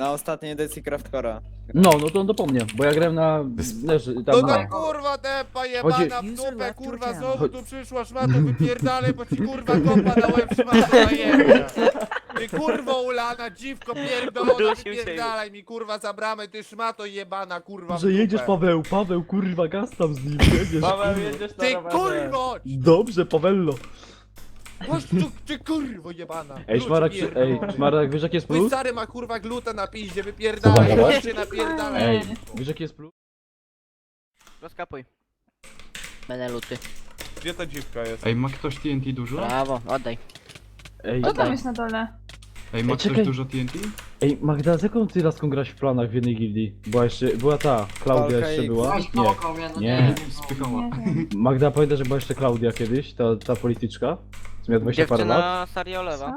Na ostatniej edycji Craftcora. No, no to on to po mnie, bo ja grałem na... No tam to na... kurwa tepa jebana Chodzi- w dupę, kurwa znowu tu przyszła szmato wypierdalaj, bo ci kurwa kopa na łeb szmato. Ty kurwo ulana, dziwko pierdolona, Udusił się wypierdalaj mi kurwa za bramę, ty szmato jebana kurwa w Że jedziesz dupę. Paweł, Paweł, kurwa, gaz tam z nim, jedziesz. Paweł, kurwa. jedziesz na Ty rowerze. kurwo! Dobrze, Pawello. Tu, ty kurwo jebana! Ej, Ludź Szmarek, pierdolony. ej, Szmarek, wiesz jaki jest Mój plus? stary ma kurwa glutę na piździe, wypierdalaj, się napierdalaj. Ej, wiesz jaki jest plus? Rozkapuj. Będę luty. Gdzie ta dziwka jest? Ej, ma ktoś TNT dużo? Brawo, oddaj. Ej, Co tam jest na dole? Ej, ma Ej, ktoś dużo TNT? ej, Magda, z jaką ty laską grać w planach w jednej gildii? Była jeszcze, była ta, Klaudia Walka jeszcze była? Nie. no Nie. Spychała. Nie wiem. Magda, pamiętasz, że była jeszcze Klaudia kiedyś, ta, ta polityczka? Miała 20 parę lat? Dziewczyna Sariolewa.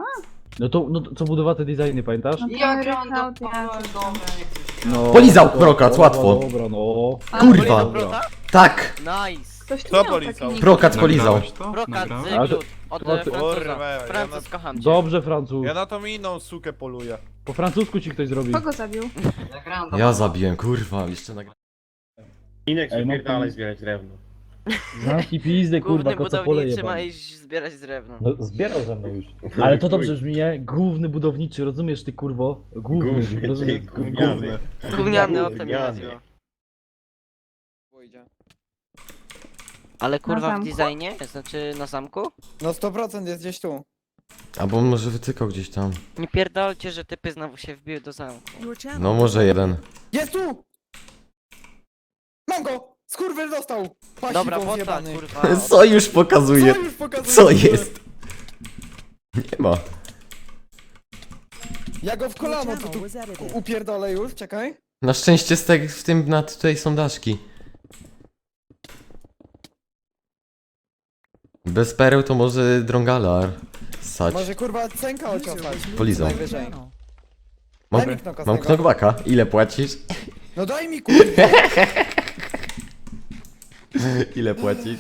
No to, no to co budowała te designy, pamiętasz? No Ja to gram do Klaudia. dobra, nie chcę się. No, Polizał to- Prokac, dobra, łatwo. Dobra, no. Kurwa. Tak! Nice. Ktoś tu Kto miał polizał? taki nick. Prokac polizał. Nagrałeś to? Brokat Nagrałeś? Ale z to- glut. Od to- e, Francuza. Kurwa, ja Francuz, na- kocham cię. Dobrze, Francuz. Ja na tą inną sukę poluję. Po francusku ci ktoś zrobił. Kogo zabił? Ja zabiłem, kurwa, jeszcze nagrałem. Inek Ej, no spierdalaj to- zbierać drewno. Zamknij pizdę, kurwa, Główny budowniczy ma jebany. iść zbierać drewno. No, zbierał ze mną już. Ale to dobrze brzmi, nie? Główny budowniczy, rozumiesz ty kurwo? Główny, Główny, rozumiesz? ty gówniany. Gówniany o tym nie Gówniany. chodziło. Ale kurwa w zamku? designie? Znaczy na zamku? No 100% jest gdzieś tu. Albo może wytykał gdzieś tam. Nie pierdolcie, że typy znowu się wbiły do zamku. No może jeden. Jest tu! Mam go! Skurwyl dostał! Pasi Dobra, kurwa. Co już pokazuje? Co już pokazuje? Co jest? Nie ma. Ja go w kolano tu, tu upierdolę już, czekaj. Na szczęście z tego, w tym na tutaj są daszki. Bez pereł to może drągalar. Sać. Może kurwa cenka ociofać. Polizał. Najwyżej. Mam, Daj mi knoka z mam tego. knockbacka. Ile płacisz? No daj mi kurwa! Ile płacisz?